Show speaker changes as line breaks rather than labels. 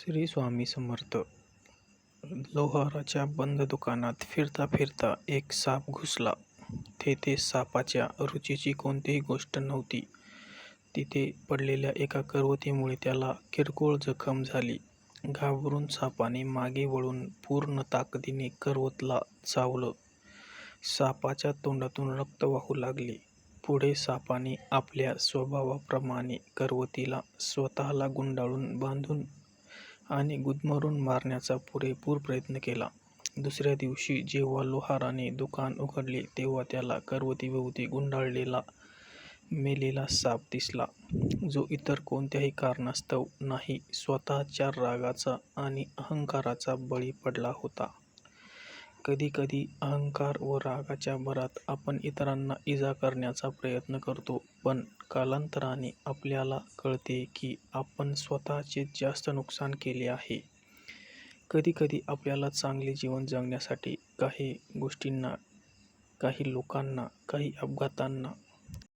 श्री स्वामी समर्थ. लोहाराच्या बंद दुकानात फिरता फिरता एक साप घुसला. तेथे सापाच्या रुचीची कोणतीही गोष्ट नव्हती. तिथे पडलेल्या एका करवतीमुळे त्याला किरकोळ जखम झाली. घाबरून सापाने मागे वळून पूर्ण ताकदीने करवतला चावलं. सापाच्या तोंडातून रक्त वाहू लागले. पुढे सापाने आपल्या स्वभावाप्रमाणे करवतीला स्वतःला गुंडाळून बांधून आणि गुदमरून मारण्याचा पुरेपूर प्रयत्न केला. दुसऱ्या दिवशी जेव्हा लोहाराने दुकान उघडले तेव्हा त्याला करवतीभोवती गुंडाळलेला मेलेला साप दिसला. जो इतर कोणत्याही कारणास्तव नाही स्वतःच्या रागाचा आणि अहंकाराचा बळी पडला होता. कधीकधी अहंकार व रागाच्या भरात आपण इतरांना इजा करण्याचा प्रयत्न करतो. पण कालांतराने आपल्याला कळते की आपण स्वतःचे जास्त नुकसान केले आहे. कधीकधी आपल्याला चांगले जीवन जगण्यासाठी काही गोष्टींना काही लोकांना काही अपघातांना